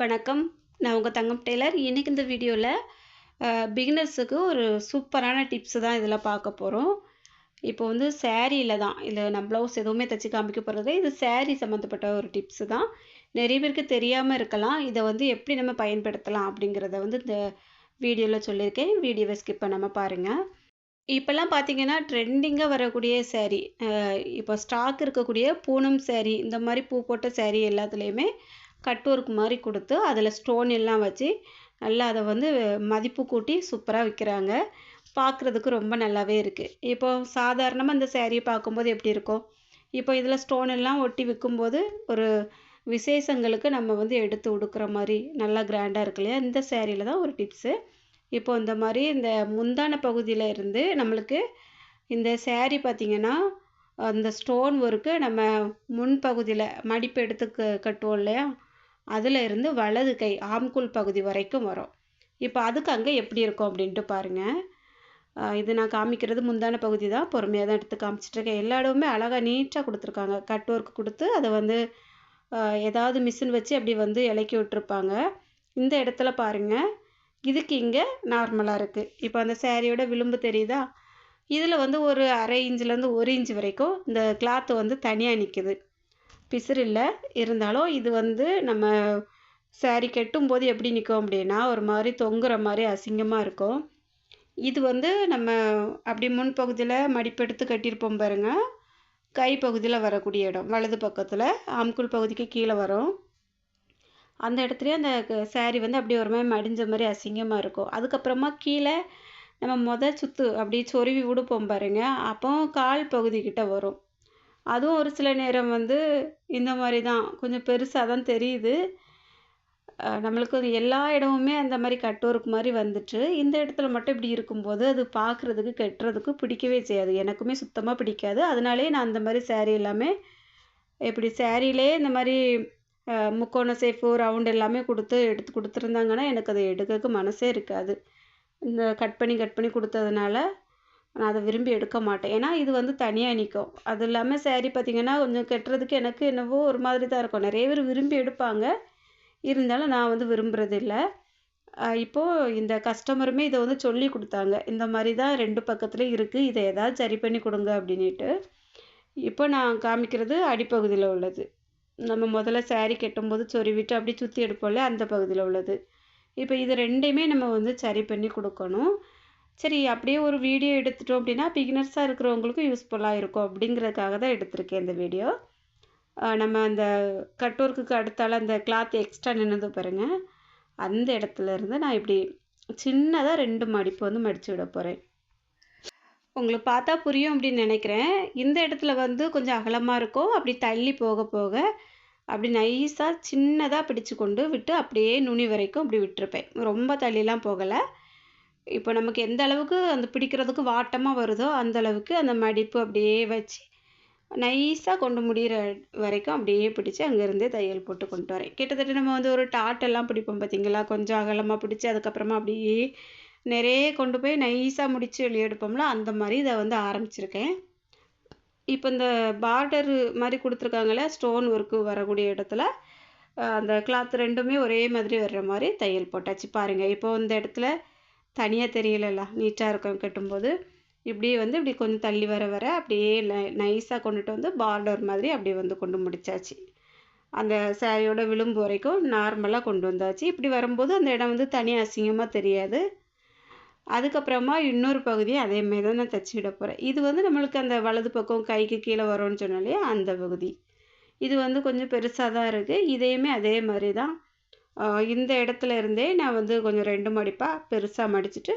வணக்கம். நான் உங்கள் தங்கம் டெய்லர். இன்றைக்கி இந்த வீடியோவில் பிகினர்ஸுக்கு ஒரு சூப்பரான டிப்ஸு தான் இதில் பார்க்க போகிறோம் இப்போ வந்து சேரீயில் தான். இதில் நான் ப்ளவுஸ் எதுவுமே தைச்சி காமிக்க போகிறது இது சேரீ சம்மந்தப்பட்ட ஒரு டிப்ஸு தான். நிறைய பேருக்கு தெரியாமல் இருக்கலாம். இதை வந்து எப்படி நம்ம பயன்படுத்தலாம் அப்படிங்கிறத வந்து இந்த வீடியோவில் சொல்லியிருக்கேன். வீடியோவை ஸ்கிப் பண்ணாமல் பாருங்கள் இப்போல்லாம் பார்த்தீங்கன்னா ட்ரெண்டிங்காக வரக்கூடிய சேரீ இப்போ ஸ்டாக் இருக்கக்கூடிய பூனம் சேரீ இந்த மாதிரி பூ போட்ட சேரீ எல்லாத்துலேயுமே கட் ஒர்க் மாதிரி கொடுத்து அதில் ஸ்டோன் எல்லாம் வச்சு நல்லா அதை வந்து மதிப்பு கூட்டி சூப்பராக விற்கிறாங்க பார்க்குறதுக்கு ரொம்ப நல்லாவே இருக்குது இப்போ சாதாரணமாக இந்த சேரீயை பார்க்கும்போது எப்படி இருக்கும்? இப்போ இதில் ஸ்டோன் எல்லாம் ஒட்டி விற்கும்போது ஒரு விசேஷங்களுக்கு நம்ம வந்து எடுத்து உடுக்கிற மாதிரி நல்லா கிராண்டாக இருக்கு இல்லையா? இந்த சேரீயில் தான் ஒரு டிப்ஸு இப்போ இந்த மாதிரி இந்த முந்தான பகுதியில் இருந்து நம்மளுக்கு இந்த சேரீ பார்த்திங்கன்னா அந்த ஸ்டோன் ஒர்க்கு நம்ம முன்பகுதியில் மடிப்பு எடுத்து க கட்டுவோம் இல்லையா? அதில் இருந்து வலது கை ஆம்குள் பகுதி வரைக்கும் வரும். இப்போ அதுக்கு அங்கே எப்படி இருக்கும் அப்படின்ட்டு பாருங்கள் இது நான் காமிக்கிறது முந்தான பகுதி தான். பொறுமையாக தான் எடுத்து காமிச்சிட்ருக்கேன். எல்லா இடமுமே அழகாக நீட்டாக கொடுத்துருக்காங்க. கட் ஒர்க் கொடுத்து அதை வந்து ஏதாவது மிஷின் வச்சு அப்படி வந்து இலக்கி விட்டுருப்பாங்க. இந்த இடத்துல பாருங்கள் இதுக்கு இங்கே நார்மலாக இருக்குது இப்போ அந்த சேரீயோட விளிம்பு தெரியுதா? இதில் வந்து ஒரு அரை இன்ச்சிலேருந்து ஒரு இன்ச் வரைக்கும் இந்த கிளாத்து வந்து தனியாக நிற்குது பிசுறு இல்லை இருந்தாலும் இது வந்து நம்ம சேரீ கெட்டும்போது எப்படி நிற்கும் அப்படின்னா ஒரு மாதிரி தொங்குற மாதிரி அசிங்கமாக இருக்கும். இது வந்து நம்ம அப்படி முன்பகுதியில் மடிப்பெடுத்து கட்டியிருப்போம் பாருங்க. கை பகுதியில் வரக்கூடிய இடம் வலது பக்கத்தில் ஆம்குள் பகுதிக்கு கீழே வரும். அந்த இடத்துலையே அந்த சேரீ வந்து அப்படியே ஒரு மாதிரி மடிஞ்ச மாதிரி அசிங்கமாக இருக்கும். அதுக்கப்புறமா கீழே நம்ம மொதல் சுத்து அப்படி சொருவி உடுப்போம் பாருங்க. அப்போ கால் பகுதிக்கிட்ட வரும். அதுவும் ஒரு சில நேரம் வந்து இந்த மாதிரி தான். கொஞ்சம் பெருசாக தான் தெரியுது. நம்மளுக்கு எல்லா இடமுமே அந்த மாதிரி கட் மாதிரி வந்துட்டு இந்த இடத்துல மட்டும் இப்படி இருக்கும்போது அது பார்க்குறதுக்கு கட்டுறதுக்கு பிடிக்கவே செய்யாது. எனக்குமே சுத்தமாக பிடிக்காது. அதனாலே நான் அந்த மாதிரி சேரீ எல்லாமே இப்படி சேரீலே இந்த மாதிரி முக்கோண சேஃபு ரவுண்ட் எல்லாமே கொடுத்து எடுத்து கொடுத்துருந்தாங்கன்னா எனக்கு அதை எடுக்கிறதுக்கு மனசே இருக்காது. இந்த கட் பண்ணி கட் பண்ணி கொடுத்ததுனால நான் அதை விரும்பி எடுக்க மாட்டேன். ஏன்னா இது வந்து தனியாக நிற்கும் அது இல்லாமல் சேரீ பார்த்திங்கன்னா கொஞ்சம் கட்டுறதுக்கு எனக்கு என்னவோ ஒரு மாதிரி தான் இருக்கும். நிறைய பேர் விரும்பி எடுப்பாங்க. இருந்தாலும் நான் வந்து விரும்புகிறது இல்லை இப்போது இந்த கஸ்டமருமே இதை வந்து சொல்லி கொடுத்தாங்க. இந்த மாதிரி தான் ரெண்டு பக்கத்துலேயும் இருக்குது இதை ஏதாவது சரி பண்ணி கொடுங்க அப்படின்ட்டு இப்போ நான் காமிக்கிறது அடிப்பகுதியில் உள்ளது. நம்ம முதல்ல சேரீ கட்டும்போது சொருவிட்டு அப்படியே சுற்றி எடுப்போம்ல அந்த பகுதியில் உள்ளது. இப்போ இது ரெண்டையுமே நம்ம வந்து சரி பண்ணி கொடுக்கணும். சரி அப்படியே ஒரு வீடியோ எடுத்துட்டோம் அப்படின்னா பிகினர்ஸாக இருக்கிறவங்களுக்கும் யூஸ்ஃபுல்லாக இருக்கும். அப்படிங்கிறதுக்காக தான் எடுத்திருக்கேன் இந்த வீடியோ நம்ம அந்த கட் ஒர்க்குக்கு அடுத்தால அந்த கிளாத் எக்ஸ்ட்ரா நின்னது பாருங்கள் அந்த இடத்துல இருந்து நான் இப்படி சின்னதாக ரெண்டு மடிப்பு வந்து மடித்து விட போகிறேன் உங்களுக்கு பார்த்தா புரியும் அப்படின்னு நினைக்கிறேன். இந்த இடத்துல வந்து கொஞ்சம் அகலமாக இருக்கும் அப்படி தள்ளி போக போக அப்படி நைஸாக சின்னதாக பிடிச்சு கொண்டு விட்டு அப்படியே நுனி வரைக்கும் அப்படி விட்டுருப்பேன். ரொம்ப தள்ளிலாம் போகலை. இப்போ நமக்கு எந்த அளவுக்கு அந்த பிடிக்கிறதுக்கு வாட்டமாக வருதோ அந்த அளவுக்கு அந்த மடிப்பு அப்படியே வச்சு நைஸாக கொண்டு முடிகிற வரைக்கும் அப்படியே பிடிச்சி அங்கேருந்தே தையல் போட்டு கொண்டு வரேன். கிட்டத்தட்ட நம்ம வந்து ஒரு டாட்டெல்லாம் பிடிப்போம் பார்த்தீங்களா? கொஞ்சம் அகலமாக பிடிச்சி அதுக்கப்புறமா அப்படியே நிறைய கொண்டு போய் நைஸாக முடித்து வெளியே எடுப்போம்ல அந்த மாதிரி இதை வந்து ஆரம்பிச்சிருக்கேன். இப்போ இந்த பார்டர் மாதிரி கொடுத்துருக்காங்களே ஸ்டோன் ஒர்க்கு வரக்கூடிய இடத்துல அந்த கிளாத் ரெண்டுமே ஒரே மாதிரி வர்ற மாதிரி தையல் போட்டாச்சு. பாருங்கள் இப்போ இந்த இடத்துல தனியாக தெரியலல்ல நீட்டாக இருக்கும் கட்டும்போது. இப்படி வந்து இப்படி கொஞ்சம் தள்ளி வர வர அப்படியே நைஸாக கொண்டுட்டு வந்து பார்டர் மாதிரி அப்படியே வந்து கொண்டு முடிச்சாச்சு. அந்த சாரியோட விளிம்பு வரைக்கும் நார்மலாக கொண்டு வந்தாச்சு. இப்படி வரும்போது அந்த இடம் வந்து தனி அசிங்கமாக தெரியாது. அதுக்கப்புறமா இன்னொரு பகுதியை அதேமாரி தான் நான் தச்சுக்கிட விட போகிறேன் இது வந்து நம்மளுக்கு அந்த வலது பக்கம் கைக்கு கீழே வரும்னு சொன்னாலே அந்த பகுதி. இது வந்து கொஞ்சம் பெருசாக தான் இருக்குது இதையுமே அதே மாதிரி தான். இந்த இடத்துல இருந்தே நான் வந்து கொஞ்சம் ரெண்டு மடிப்பாக பெருசாக மடிச்சுட்டு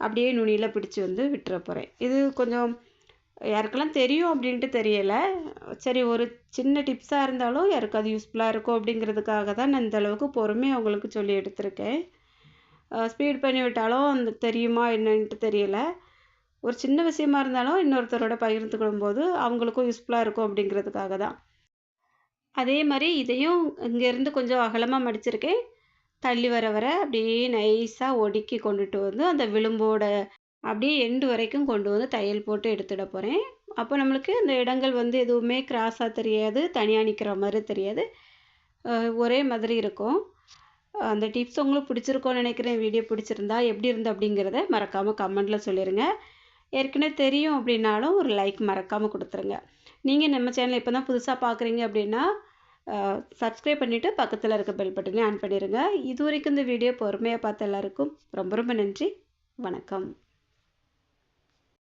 அப்படியே நுனியில் பிடிச்சி வந்து விட்டுற போகிறேன் இது கொஞ்சம் யாருக்கெல்லாம் தெரியும் அப்படின்ட்டு தெரியலை. சரி ஒரு சின்ன டிப்ஸாக இருந்தாலும் யாருக்கு அது யூஸ்ஃபுல்லாக இருக்கும் அப்படிங்கிறதுக்காக தான் நான் இந்தளவுக்கு பொறுமையாக உங்களுக்கு சொல்லி எடுத்திருக்கேன். ஸ்பீட் பண்ணி விட்டாலும் அந்த தெரியுமா என்னன்ட்டு தெரியலை. ஒரு சின்ன விஷயமா இருந்தாலும் இன்னொருத்தரோட பகிர்ந்துக்கிடும் போது அவங்களுக்கும் யூஸ்ஃபுல்லாக இருக்கும் அப்படிங்கிறதுக்காக தான். அதே மாதிரி இதையும் இங்கேருந்து கொஞ்சம் அகலமாக மடிச்சிருக்கேன். தள்ளி வர வர அப்படியே நைஸாக ஒடுக்கி கொண்டுட்டு வந்து அந்த விளிம்போட அப்படியே எண்டு வரைக்கும் கொண்டு வந்து தையல் போட்டு எடுத்துட போகிறேன் அப்போ நம்மளுக்கு அந்த இடங்கள் வந்து எதுவுமே கிராஸாக தெரியாது தனியாக நிற்கிற மாதிரி தெரியாது. ஒரே மாதிரி இருக்கும். அந்த டிப்ஸ் உங்களுக்கு பிடிச்சிருக்கோன்னு நினைக்கிறேன். வீடியோ பிடிச்சிருந்தா எப்படி இருந்து அப்படிங்கிறத மறக்காமல் கமெண்டில் சொல்லிடுங்க ஏற்கனவே தெரியும் அப்படின்னாலும் ஒரு லைக் மறக்காமல் கொடுத்துருங்க. நீங்கள் நம்ம சேனலை இப்போ தான் புதுசாக பார்க்குறீங்க அப்படின்னா சப்ஸ்கிரைப் பண்ணிவிட்டு பக்கத்தில் இருக்க பெல் பட்டனையும் ஆன் பண்ணிடுங்க இது வரைக்கும் இந்த வீடியோ பொறுமையாக பார்த்த எல்லாருக்கும் ரொம்ப ரொம்ப நன்றி. வணக்கம்.